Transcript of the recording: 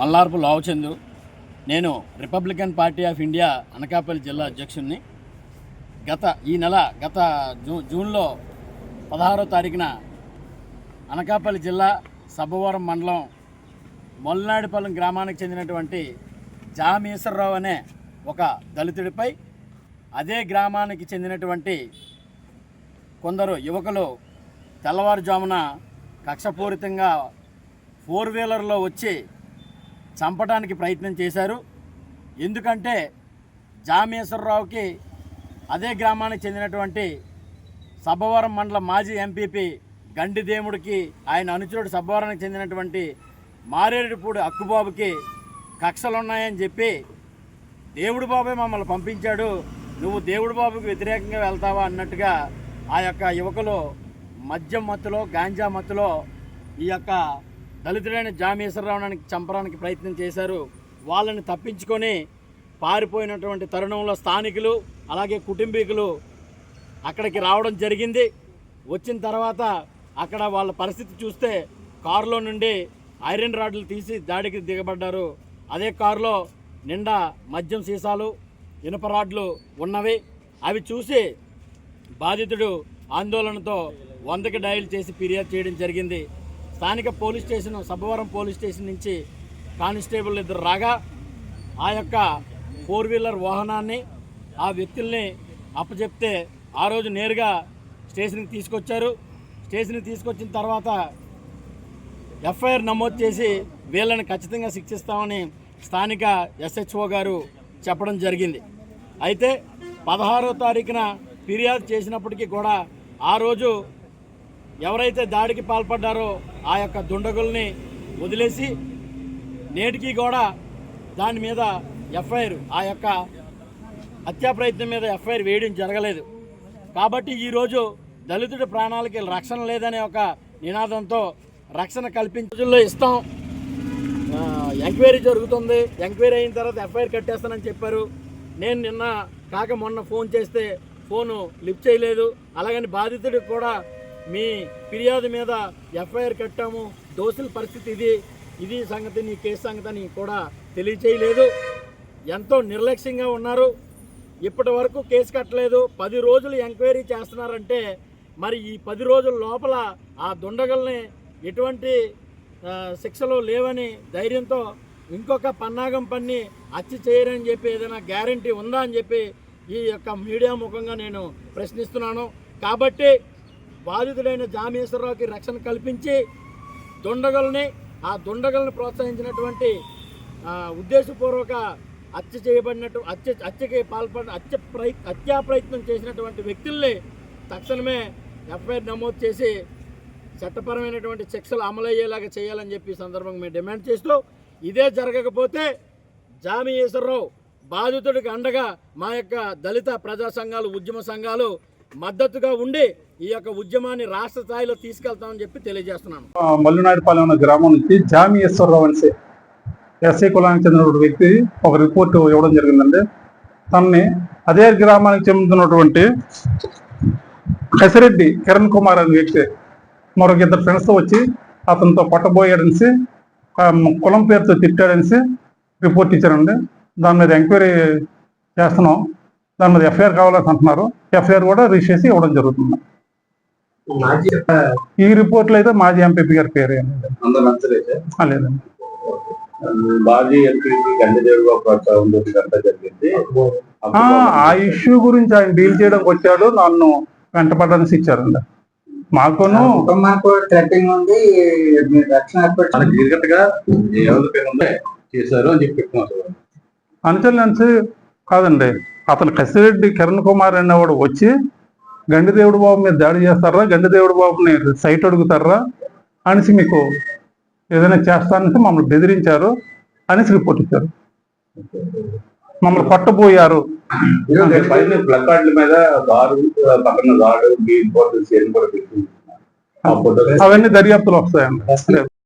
మల్లార్పు లావచందు. నేను republican party of India Anakapalli జిల్లా అధ్యక్షుడిని గత ఈ నెల గత జూ జూన్లో పదహారో తారీఖున అనకాపల్లి జిల్లా సబ్బవరం మండలం మొల్లనాడిపాలెం గ్రామానికి చెందినటువంటి జామేశ్వరరావు అనే ఒక దళితుడిపై అదే గ్రామానికి చెందినటువంటి కొందరు యువకులు తెల్లవారుజామున కక్షపూరితంగా ఫోర్ వీలర్లో వచ్చి చంపడానికి ప్రయత్నం చేశారు. ఎందుకంటే జామేశ్వరరావుకి అదే గ్రామానికి చెందినటువంటి సబ్బవరం మండల మాజీ ఎంపీపీ గండిదేముడికి ఆయన అనుచరుడు సబ్బవరానికి చెందినటువంటి మారేడుపూడి అక్కుబాబుకి కక్షలున్నాయని చెప్పి దేవుడు బాబే మమ్మల్ని పంపించాడు. నువ్వు దేవుడు బాబుకి వ్యతిరేకంగా వెళ్తావా? అన్నట్టుగా ఆ యొక్క యువకులు మద్యం మత్తులో గాంజా మత్తులో ఈ యొక్క దళితుడైన జామేశ్వరరావునానికి చంపడానికి ప్రయత్నం చేశారు. వాళ్ళని తప్పించుకొని పారిపోయినటువంటి తరుణంలో స్థానికులు అలాగే కుటుంబీకులు అక్కడికి రావడం జరిగింది. వచ్చిన తర్వాత అక్కడ వాళ్ళ పరిస్థితి చూస్తే కారులో నుండి ఐరన్ రాడ్లు తీసి దాడికి దిగబడ్డారు. అదే కారులో నిండా మద్యం సీసాలు ఇనుప రాడ్లు ఉన్నవి. అవి చూసి బాధితుడు ఆందోళనతో వందకి డయల్ చేసి ఫిర్యాదు చేయడం జరిగింది. స్థానిక police station Sabbavaram police station నుంచి కానిస్టేబుల్ ఇద్దరు రాగా ఆ యొక్క ఫోర్ వీలర్ వాహనాన్ని ఆ వ్యక్తుల్ని అప్పచెప్తే ఆ రోజు నేరుగా స్టేషన్కి తీసుకొచ్చారు. స్టేషన్కి తీసుకొచ్చిన తర్వాత ఎఫ్ఐఆర్ నమోదు చేసి వీళ్ళని ఖచ్చితంగా శిక్షిస్తామని స్థానిక ఎస్హెచ్ఓ గారు చెప్పడం జరిగింది. అయితే పదహారో తారీఖున ఫిర్యాదు చేసినప్పటికీ కూడా ఆ రోజు ఎవరైతే దాడికి పాల్పడ్డారో ఆ యొక్క దుండగుల్ని వదిలేసి నేటికి కూడా దాని మీద ఎఫ్ఐఆర్ ఆ యొక్క హత్యా ప్రయత్నం మీద ఎఫ్ఐఆర్ వేయడం జరగలేదు. కాబట్టి ఈరోజు దళితుడి ప్రాణాలకి రక్షణ లేదనే ఒక నినాదంతో రక్షణ కల్పించే ఇస్తాం. ఎంక్వైరీ జరుగుతుంది. ఎంక్వైరీ అయిన తర్వాత ఎఫ్ఐఆర్ కట్టేస్తానని చెప్పారు. నేను నిన్న కాక మొన్న ఫోన్ చేస్తే ఫోను లిఫ్ట్ చేయలేదు. అలాగని బాధితుడికి కూడా మీ ఫిర్యాదు మీద ఎఫ్ఐఆర్ కట్టాము. దోషుల పరిస్థితి ఇది. ఇది సంగతి నీ కేసు సంగతి అని కూడా తెలియచేయలేదు. ఎంతో నిర్లక్ష్యంగా ఉన్నారు. ఇప్పటి వరకు కేసు కట్టలేదు. పది రోజులు ఎంక్వైరీ చేస్తున్నారంటే మరి ఈ పది రోజుల లోపల ఆ దుండగల్ని ఎటువంటి శిక్షలు లేవని ధైర్యంతో ఇంకొక పన్నాగం పన్ని హత్య చేయరని చెప్పి ఏదైనా గ్యారంటీ ఉందా అని చెప్పి ఈ యొక్క మీడియా ముఖంగా నేను ప్రశ్నిస్తున్నాను. కాబట్టి బాధితుడైన జామేశ్వరరావుకి రక్షణ కల్పించి దుండగల్ని ఆ దుండగల్ని ప్రోత్సహించినటువంటి ఉద్దేశపూర్వక హత్య చేయబడినట్టు హత్య హత్యకి పాల్పడిన హత్య ప్రయ హత్యా ప్రయత్నం చేసినటువంటి వ్యక్తుల్ని తక్షణమే ఎఫ్ఐఆర్ నమోదు చేసి చట్టపరమైనటువంటి శిక్షలు అమలయ్యేలాగా చేయాలని చెప్పి సందర్భంగా మేము డిమాండ్ చేస్తూ ఇదే జరగకపోతే జామి ఈశ్వరరావు బాధితుడికి అండగా మా యొక్క దళిత ప్రజా సంఘాలు ఉద్యమ సంఘాలు మద్దతుగా ఉండి ఈ యొక్క ఉద్యమాన్ని రాష్ట్ర స్థాయిలో తీసుకెళ్తామని చెప్పి తెలియజేస్తున్నాను. ఆ, మల్లునాయుడుపాలెం గ్రామం నుంచి జామీశ్వరరావు అనేసి ఎస్ఐ కులానికి చెందిన వ్యక్తి ఒక రిపోర్ట్ ఇవ్వడం జరిగిందండి. తనని అదే గ్రామానికి చెందినటువంటి కసిరెడ్డి కిరణ్ కుమార్ అనే వ్యక్తి మరొక ఇద్దరు ఫ్రెండ్స్తో వచ్చి అతనితో పట్టబోయాడనేసి కులం పేరుతో తిట్టాడనేసి రిపోర్ట్ ఇచ్చారండి. దాని మీద ఎంక్వైరీ చేస్తున్నాం. దాని మీద ఎఫ్ఐఆర్ కావాలని అంటున్నారు ఎఫ్ఐఆర్ కూడా రిజిస్టర్ చేసి ఇవ్వడం జరుగుతుంది. ఈ రిపోర్ట్లో అయితే మాజీ ఎంపీపీ గారి పేరు లేదండి. మాజీ జరిగింది. ఆ, ఆ ఇష్యూ గురించి ఆయన డీల్ చేయడానికి వచ్చాడు. నన్ను వెంటపడడానికి ఇచ్చారండి. మాకును కుటుంబానికి థ్రెటింగ్ ఉంది. చేశారు అని చెప్పి అనుచరులు కాదండి. అతను కసిరెడ్డి కిరణ్ కుమార్ అనేవాడు వచ్చి గండిదేవుడు బాబు మీద దాడి చేస్తారా? గండిదేవుడు బాబుని సైట్ అడుగుతారా? అనేసి మీకు ఏదైనా చేస్తానంటే మమ్మల్ని బెదిరించారు. అనేసి రిపోర్ట్ ఇచ్చారు. మమ్మల్ని కొట్టబోయారు ఇదిగో పైన ప్లకార్డుల మీద దారు పక్కన దాడు మీ ఇంపార్టెన్స్ ఏం కూడా పెట్టి ఆ ఫోటో అవన్నీ దర్యాప్తులు వస్తాయండి